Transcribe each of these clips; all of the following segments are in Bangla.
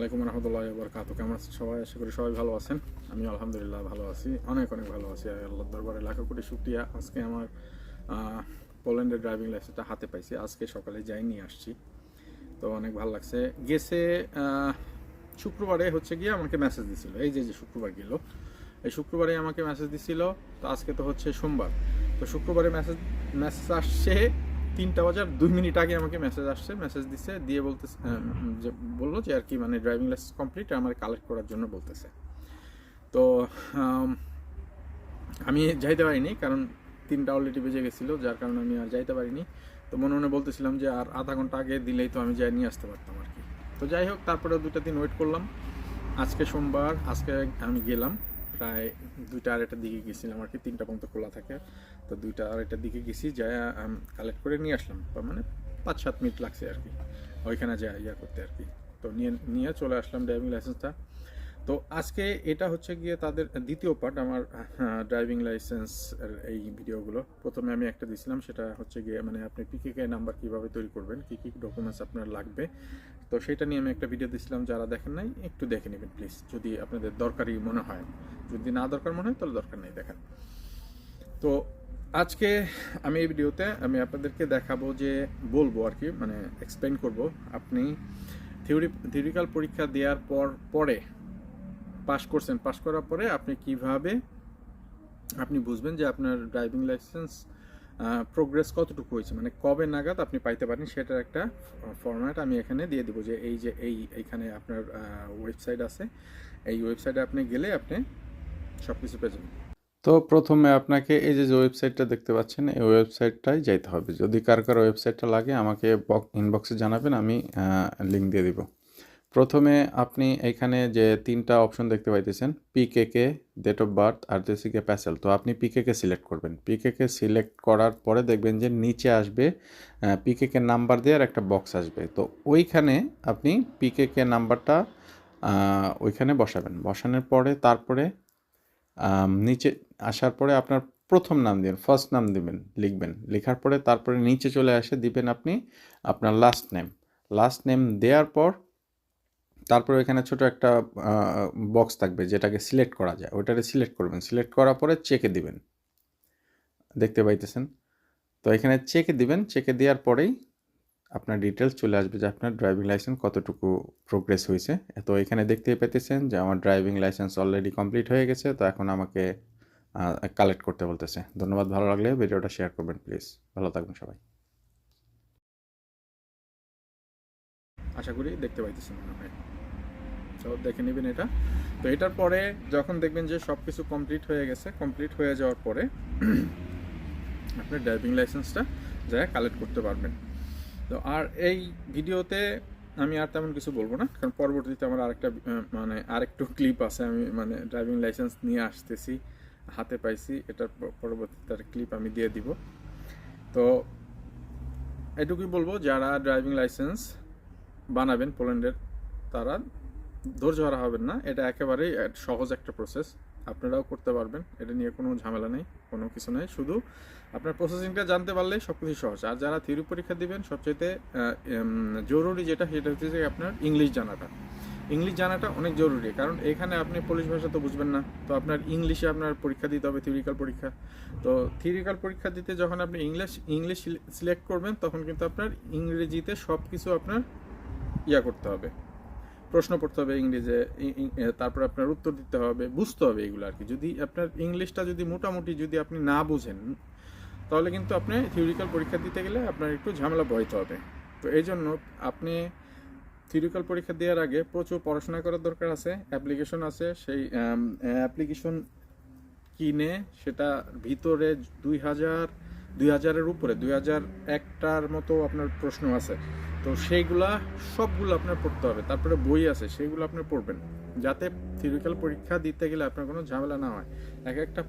আলাইকুম রহমতুল্লাহ বরকাত কেমন আছেন সবাই? আশা করি সবাই ভালো আছেন। আমি আলহামদুলিল্লাহ ভালো আছি। অনেক অনেক ভালো আছি। আল্লাহ দরবারে লাখো কোটি শুক্রিয়া। আজকে আমার পোল্যান্ডের ড্রাইভিং লাইসেন্সটা হাতে পাইছি। আজকে সকালে যাই নিয়ে আসছি। তো অনেক ভালো লাগছে। গেছে শুক্রবারে হচ্ছে গিয়ে আমাকে মেসেজ দিছিল। এই যে যে শুক্রবার গেল। এই শুক্রবারে আমাকে মেসেজ দিছিল। তো আজকে তো হচ্ছে সোমবার। তো শুক্রবারে মেসেজ মেসেজ আসছে তিনটা বাজার দুই মিনিট আগে আমাকে মেসেজ আসছে মেসেজ দিছে, দিয়ে বলতেছে যে, বলল যে আর কি মানে ড্রাইভিং লাইসেন্স কমপ্লিট আমার কালেক্ট করার জন্য বলতেছে। তো, আমি যাইতে পারিনি কারণ তিনটা অলরেডি বেজে গেছিল, যার কারণে আমি আর যাইতে পারিনি। তো মনে মনে বলতেছিলাম যে আর আধা ঘণ্টা আগে দিলেই তো আমি যাই, নিয়ে আসতে পারতাম আর কি। তো যাই হোক তারপরে দুটা দিন ওয়েট করলাম। আজকে সোমবার, আজকে আমি গেলাম, প্রায় দুইটা আড়াইটার দিকে গেছিলাম আর কি, তিনটা পর্যন্ত খোলা থাকে। তো দুইটা আড়াইটার দিকে গেছি যাই কালেক্ট করে নিয়ে আসলাম। মানে পাঁচ সাত মিনিট লাগছে আর কি। ওইখানে যা ইয়া করতে আর কি। তো নিয়ে নিয়ে চলে আসলাম ড্রাইভিং লাইসেন্সটা তো আজকে এটা হচ্ছে গিয়ে তাদের দ্বিতীয় পার্ট আমার ড্রাইভিং লাইসেন্স এই ভিডিওগুলো। প্রথমে আমি একটা দিছিলাম, সেটা হচ্ছে গিয়ে মানে আপনি পিকেকে নাম্বার কীভাবে তৈরি করবেন, কী কী ডকুমেন্টস আপনার লাগবে। তো সেটা নিয়ে আমি একটা ভিডিও দিছিলাম, যারা দেখেন নাই, একটু দেখে নেবেন প্লিজ যদি আপনাদের দরকারি মনে হয়। যদি না দরকার মনে হয়, তাহলে দরকার নেই, দেখেন। তো আজকে আমি এই ভিডিওতে আমি আপনাদেরকে দেখাবো যে বলব আর কি মানে এক্সপ্লেন করব। আপনি থিওরি থিওরিক্যাল পরীক্ষা দেওয়ার পর, পরে পাস করছেন পাস করার পরে আপনি কীভাবে আপনি বুঝবেন যে আপনার ড্রাইভিং লাইসেন্স প্রোগ্রেস কতটুকু হয়েছে মানে কবে নাগাদ আপনি পাইতে পারেন সেটার একটা ফরম্যাট আমি এখানে দিয়ে দেবো যে এই যে এই, এইখানে আপনার ওয়েবসাইট আছে। এই ওয়েবসাইটে আপনি গেলে আপনি সব কিছু পেয়ে যাবেন। তো প্রথমে আপনাকে এই যে ওয়েবসাইটটা দেখতে পাচ্ছেন, এই ওয়েবসাইটটাই যাইতে হবে। যদি কার কার ওয়েবসাইটটা লাগে, আমাকে ইনবক্সে জানাবেন, আমি লিঙ্ক দিয়ে দিব। প্রথমে আপনি এখানে যে তিনটা অপশন দেখতে পাইতেছেন পিকেকে ডেট অফ বার্থ আর দেশিকে প্যাসেল তো আপনি পিকেকে সিলেক্ট করবেন। পিকেকে সিলেক্ট করার পরে দেখবেন যে নিচে আসবে পিকেকে নাম্বার দেওয়ার একটা বক্স আসবে। তো ওইখানে আপনি পিকেকে নাম্বারটা ওইখানে বসাবেন। বসানোর পরে তারপরে নিচে আসার পরে আপনার প্রথম নাম দিবেন ফার্স্ট নাম দিবেন, লিখবেন। লেখার পরে তারপরে নিচে চলে আসে, দিবেন আপনি আপনার লাস্ট নেম লাস্ট নেম দেওয়ার পর তারপরে এখানে ছোট একটা বক্স থাকবে যেটাকে সিলেক্ট করা যায়। ওটাকে সিলেক্ট করবেন। সিলেক্ট করার পরে চেকে দিবেন। দেখতে পাইতেছেন? তো এখানে চেকে দিবেন। চেকে দেওয়ার পরেই আপনার ডিটেলস চলে আসবে যে আপনার ড্রাইভিং লাইসেন্স কতটুকু প্রোগ্রেস হয়েছে। তো এখানে দেখতেই পেতেছেন যে আমার ড্রাইভিং লাইসেন্স অলরেডি কমপ্লিট হয়ে গেছে, তো এখন আমাকে কালেক্ট করতে বলতেছে। ধন্যবাদ, ভালো লাগলে ভিডিওটা শেয়ার করবেন প্লিজ ভালো থাকবেন সবাই। আশা করি দেখতে পাইতেছেন তো দেখে নেবেন এটা। তো এটার পরে যখন দেখবেন যে সব কিছু কমপ্লিট হয়ে গেছে কমপ্লিট হয়ে যাওয়ার পরে আপনি ড্রাইভিং লাইসেন্সটা যা কালেক্ট করতে পারবেন। তো আর এই ভিডিওতে আমি আর তেমন কিছু বলব না, কারণ পরবর্তীতে আমার আরেকটা মানে আরেকটু ক্লিপ আছে আমি মানে ড্রাইভিং লাইসেন্স নিয়ে আসতেছি, হাতে পাইছি এটার পরবর্তীতে ক্লিপ আমি দিয়ে দিব। তো এটুকুই বলব, যারা ড্রাইভিং লাইসেন্স বানাবেন পোল্যান্ডের, তারা ধৈর্য হারা হবেন না, এটা একেবারেই সহজ একটা প্রসেস আপনারাও করতে পারবেন। এটা নিয়ে কোনো ঝামেলা নেই, কোনো কিছু নেই। শুধু আপনার প্রসেসিংটা জানতে পারলেই সব কিছু সহজ। আর যারা থিওরি পরীক্ষা দিবেন সবচেয়ে জরুরি যেটা, সেটা হচ্ছে যে আপনার ইংলিশ জানাটা। ইংলিশ জানাটা অনেক জরুরি, কারণ এখানে আপনি পুলিশ ভাষা তো বুঝবেন না। তো আপনার ইংলিশে আপনার পরীক্ষা দিতে হবে থিওরিক্যাল পরীক্ষা। তো থিওরিক্যাল পরীক্ষা দিতে যখন আপনি ইংলিশ ইংলিশ সিলেক্ট করবেন, তখন কিন্তু আপনার ইংরেজিতে সব কিছু আপনার ইয়া করতে হবে। প্রশ্ন পড়তে হবে ইংরেজে তারপর আপনার উত্তর দিতে হবে, বুঝতে হবে এগুলো আর কি। যদি আপনার ইংলিশটা যদি মোটামুটি যদি আপনি না বুঝেন, তাহলে কিন্তু আপনি থিওরিক্যাল পরীক্ষা দিতে গেলে আপনার একটু ঝামেলা বইতে হবে। তো এই জন্য আপনি থিওরিক্যাল পরীক্ষা দেওয়ার আগে প্রচুর পড়াশোনা করার দরকার আছে অ্যাপ্লিকেশন আছে, সেই অ্যাপ্লিকেশন কিনে সেটা ভিতরে দুই হাজার দুই হাজারের উপরে, দুই হাজার একটার মতো আপনার প্রশ্ন আছে। তো সেইগুলা সবগুলো আপনার পড়তে হবে। তারপরে বই আছে, সেইগুলো আপনি পড়বেন। যাতে থিওরিক্যাল পরীক্ষা দিতে গেলে আপনার কোনো ঝামেলা না হয়। এক একটা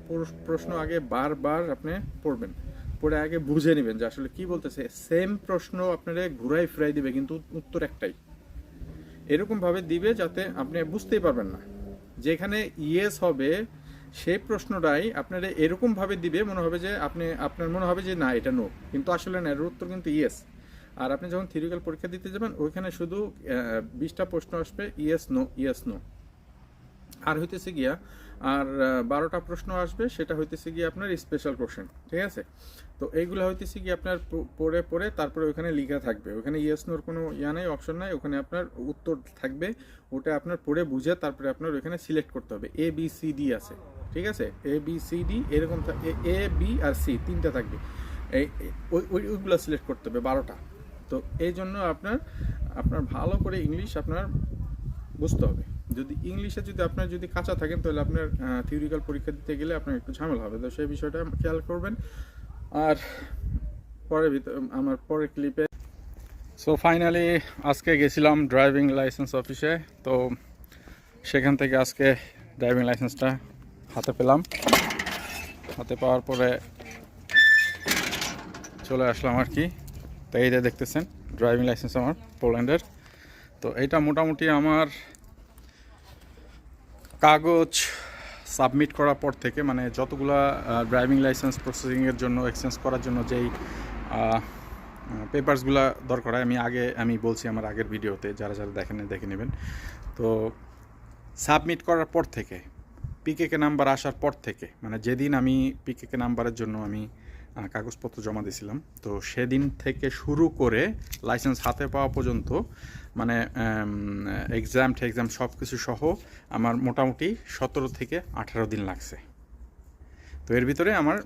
প্রশ্ন আগে বারবার আপনি পড়বেন। পড়ে আগে বুঝে নেবেন যে আসলে কি বলতেছে। সেম প্রশ্ন আপনারা ঘুরাই ফিরাই দিবে, কিন্তু উত্তর একটাই। এরকমভাবে দিবে যাতে আপনি বুঝতেই পারবেন না। যেখানে ইয়েস হবে সেই প্রশ্নটাই আপনারা এরকম ভাবে দিবে, মনে হবে যে আপনি, আপনার মনে হবে যে না, এটা নো কিন্তু আসলে না এর উত্তর কিন্তু ইয়েস আর আপনি যখন থিওরিক্যাল পরীক্ষা দিতে যাবেন, ওইখানে শুধু বিশটা প্রশ্ন আসবে ইয়েস নো ইয়েস নো আর হইতেছে গিয়া, আর বারোটা প্রশ্ন আসবে, সেটা হইতেছে গিয়ে আপনার স্পেশাল কোশ্চেন ঠিক আছে? তো এইগুলো হইতেছে গিয়ে আপনার পড়ে পড়ে তারপরে ওখানে লিখা থাকবে। ওখানে ইয়েস নোর কোনো ইয়া নাই অপশন নাই, ওখানে আপনার উত্তর থাকবে, ওটা আপনার পড়ে বুঝে তারপরে আপনার ওখানে সিলেক্ট করতে হবে। এ বি সি ডি আছে। ঠিক আছে? এ বি সি ডি এরকম এ বি আর সি তিনটা থাকবে। এই ওই- ওইগুলো সিলেক্ট করতে হবে বারোটা। তো এই জন্য আপনার আপনার ভালো করে ইংলিশ আপনার বুঝতে হবে। যদি ইংলিশে যদি আপনার যদি কাঁচা থাকেন তাহলে আপনার থিওরিক্যাল পরীক্ষা দিতে গেলে আপনার একটু ঝামেলা হবে। তো সেই বিষয়টা খেয়াল করবেন। আর পরে ভিতর আমার পরের ক্লিপে সো ফাইনালি আজকে গেছিলাম ড্রাইভিং লাইসেন্স অফিসে তো সেখান থেকে আজকে ড্রাইভিং লাইসেন্সটা হাতে পেলাম। হাতে পাওয়ার পরে চলে আসলাম আর কি। তো এইটা দেখতেছেন ড্রাইভিং লাইসেন্স আমার পোল্যান্ডের তো এইটা মোটামুটি আমার কাগজ সাবমিট করার পর থেকে মানে যতগুলা ড্রাইভিং লাইসেন্স প্রসেসিংয়ের জন্য এক্সচেঞ্জ করার জন্য যেই পেপারসগুলো দরকার হয়, আমি আগে, আমি বলছি আমার আগের ভিডিওতে, যারা যারা দেখেন, দেখে নেবেন। তো সাবমিট করার পর থেকে পিকেকে নাম্বার আসার পর থেকে মানে যেদিন আমি পিকেকে নাম্বারের জন্য আমি কাগজপত্র জমা দিয়েছিলাম, তো সেদিন থেকে শুরু করে লাইসেন্স হাতে পাওয়া পর্যন্ত মানে এক্সাম টেক্সাম সব কিছু সহ আমার মোটামুটি সতেরো থেকে আঠারো দিন লাগছে। তো এর ভিতরে আমার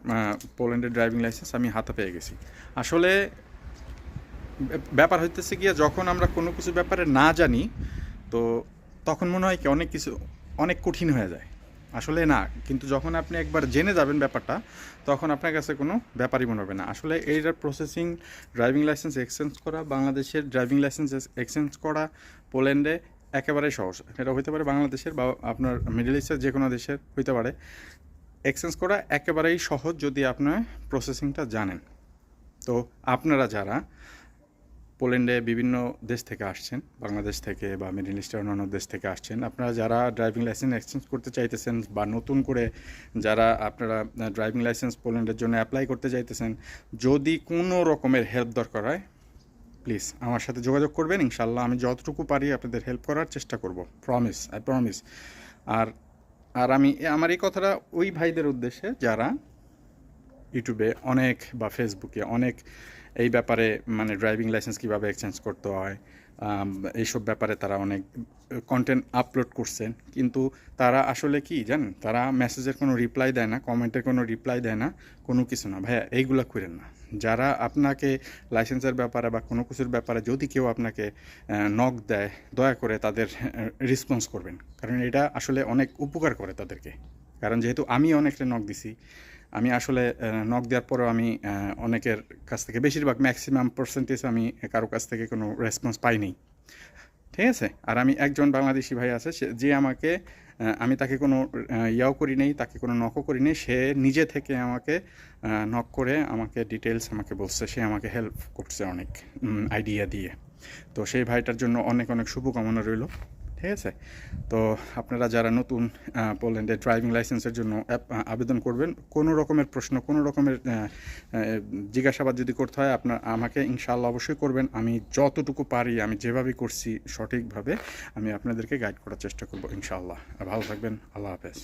পোল্যান্ডের ড্রাইভিং লাইসেন্স আমি হাতে পেয়ে গেছি। আসলে, ব্যাপার হইতেছে গিয়ে যখন আমরা কোনো কিছু ব্যাপারে না জানি, তো তখন মনে হয় কি অনেক কিছু অনেক কঠিন হয়ে যায়। আসলে না, কিন্তু যখন আপনি একবার জেনে যাবেন ব্যাপারটা, তখন আপনার কাছে কোনো ব্যাপারই মনে হবে না। আসলে এইটার প্রসেসিং ড্রাইভিং লাইসেন্স এক্সচেঞ্জ করা, বাংলাদেশের ড্রাইভিং লাইসেন্স এক্সচেঞ্জ করা, পোল্যান্ডে একেবারে সহজ। এটা হইতে পারে বাংলাদেশের বা আপনার মিডল ইস্টের যে কোনো দেশের হইতে পারে। এক্সচেঞ্জ করা একেবারেই সহজ যদি আপনার প্রসেসিংটা জানেন। তো আপনারা যারা পোল্যান্ডে বিভিন্ন দেশ থেকে আসছেন, বাংলাদেশ থেকে বা মিডল ইস্টের অন্যান্য দেশ থেকে আসছেন। আপনারা যারা ড্রাইভিং লাইসেন্স এক্সচেঞ্জ করতে চাইতেছেন বা নতুন করে যারা আপনারা ড্রাইভিং লাইসেন্স পোল্যান্ডের জন্য অ্যাপ্লাই করতে চাইতেছেন, যদি কোনো রকমের হেল্প দরকার হয় প্লিজ আমার সাথে যোগাযোগ করবেন। ইনশাল্লাহ আমি যতটুকু পারি আপনাদের হেল্প করার চেষ্টা করব। প্রমিস আই প্রমিস আর আর আমি, আমার এই কথাটা ওই ভাইদের উদ্দেশ্যে, যারা ইউটিউবে অনেক বা ফেসবুকে অনেক এই ব্যাপারে মানে ড্রাইভিং লাইসেন্স কীভাবে এক্সচেঞ্জ করতে হয় এইসব ব্যাপারে তারা অনেক কন্টেন্ট আপলোড করছেন। কিন্তু তারা আসলে কি জানেন? তারা মেসেজের কোনো রিপ্লাই দেয় না কমেন্টের কোনো রিপ্লাই দেয় না, কোনো কিছু না। ভাইয়া, এইগুলো করেন না। যারা আপনাকে লাইসেন্সের ব্যাপারে বা কোনো কিছুর ব্যাপারে যদি কেউ আপনাকে নক দেয়, দয়া করে তাদের রেসপন্স করবেন। কারণ এটা আসলে অনেক উপকার করে তাদেরকে। কারণ যেহেতু আমি অনেকটা নক দিছি আমি আসলে নক দেওয়ার পরেও আমি অনেকের কাছ থেকে বেশিরভাগ ম্যাক্সিমাম পার্সেন্টেজ আমি কারও কাছ থেকে কোনো রেসপন্স পাইনি। ঠিক আছে? আর আমি একজন বাংলাদেশি ভাই আছে যে আমাকে আমি তাকে কোনো ইয়াও করি নেই, তাকে কোনো নকও করি নেই, সে নিজে থেকে আমাকে নক করে আমাকে ডিটেলস আমাকে বলছে, সে আমাকে হেল্প করছে অনেক আইডিয়া দিয়ে। তো সেই ভাইটার জন্য অনেক অনেক শুভকামনা রইল। ঠিক আছে? তো আপনারা যারা নতুন পোল্যান্ডে ড্রাইভিং লাইসেন্সের জন্য আবেদন করবেন, কোনো রকমের প্রশ্ন, কোনো রকমের জিজ্ঞাসাবাদ যদি করতে হয়, আপনার, আমাকে ইনশাল্লাহ অবশ্যই করবেন। আমি যতটুকু পারি, আমি যেভাবে করছি সঠিকভাবে, আমি আপনাদেরকে গাইড করার চেষ্টা করব ইনশাআল্লাহ। ভালো থাকবেন, আল্লাহ হাফেজ।